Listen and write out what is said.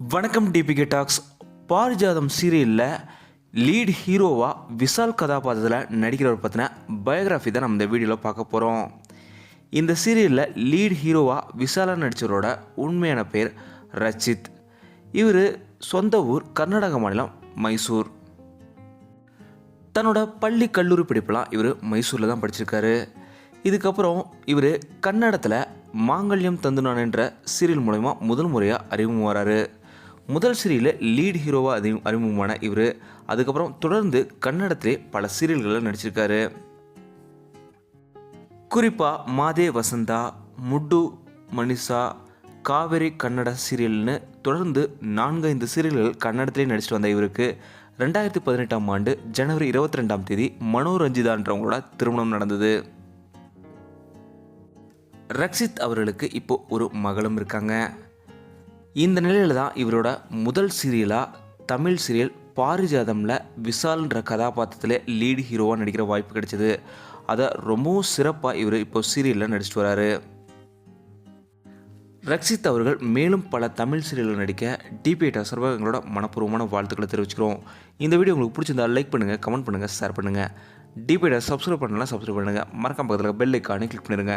வணக்கம் DPK tax பாரிஜாதம் சீரியலில் lead ஹீரோவாக விசால் கதாபாத்திரத்தில் நடிக்கிறவர் பற்றின பயோகிராஃபி தான் நம்ம இந்த வீடியோவில் பார்க்க போகிறோம் இந்த சீரியலில் லீட் ஹீரோவாக விசாலாக நடித்தவரோட உண்மையான பேர் ரச்சித். இவர் சொந்த ஊர் கர்நாடக மாநிலம் மைசூர். தன்னோட பள்ளி கல்லூரி படிப்பெல்லாம் இவர் மைசூரில் தான் படிச்சிருக்காரு. இதுக்கப்புறம் இவர் கன்னடத்தில் மாங்கல்யம் தந்துனான் என்ற சீரியல் மூலயமா முதல் முறையாக அறிமுகம் வராரு முதல் சீரியலில் லீட் ஹீரோவாக அறி அறிமுகமான இவர். அதுக்கப்புறம் தொடர்ந்து கன்னடத்திலே பல சீரியல்களில் நடிச்சிருக்காரு. குறிப்பாக மாதே வசந்தா முட்டு மனிஷா காவேரி கன்னட சீரியல்னு தொடர்ந்து நான்கு ஐந்து சீரியல்கள் கன்னடத்திலே நடிச்சிட்டு வந்த இவருக்கு. ரெண்டாயிரத்தி பதினெட்டாம் ஆண்டு ஜனவரி இருபத்தி ரெண்டாம் தேதி மனோரஞ்சிதான்றவங்களோட திருமணம் நடந்தது. ரக்ஷித் அவர்களுக்கு இப்போ ஒரு மகளும் இருக்காங்க. இந்த நிலையில் தான் இவரோட முதல் சீரியலாக தமிழ் சீரியல் பாரிஜாதமில் விசால்ன்ற கதாபாத்திரத்தில் லீடு ஹீரோவாக நடிக்கிற வாய்ப்பு கிடைச்சது. அதை ரொம்பவும் சிறப்பாக இவர் இப்போ சீரியலில் நடிச்சிட்டு வராரு. ரக்ஷித் அவர்கள் மேலும் பல தமிழ் சீரியலில் நடிக்க டிபிஐ சார்பாக எங்களோட மனப்பூர்வமான வாழ்த்துக்களை தெரிவிச்சுக்கிறோம். இந்த வீடியோ உங்களுக்கு பிடிச்சிருந்தா லைக் பண்ணுங்கள் கமெண்ட் பண்ணுங்கள் ஷேர் பண்ணுங்கள் டிபிஐ சப்ஸ்கிரைப் பண்ணலாம் சப்ஸ்கிரைப் பண்ணுங்கள் மறக்காம பக்கத்தில் பெல் ஐக்கானே கிளிக் பண்ணிடுங்க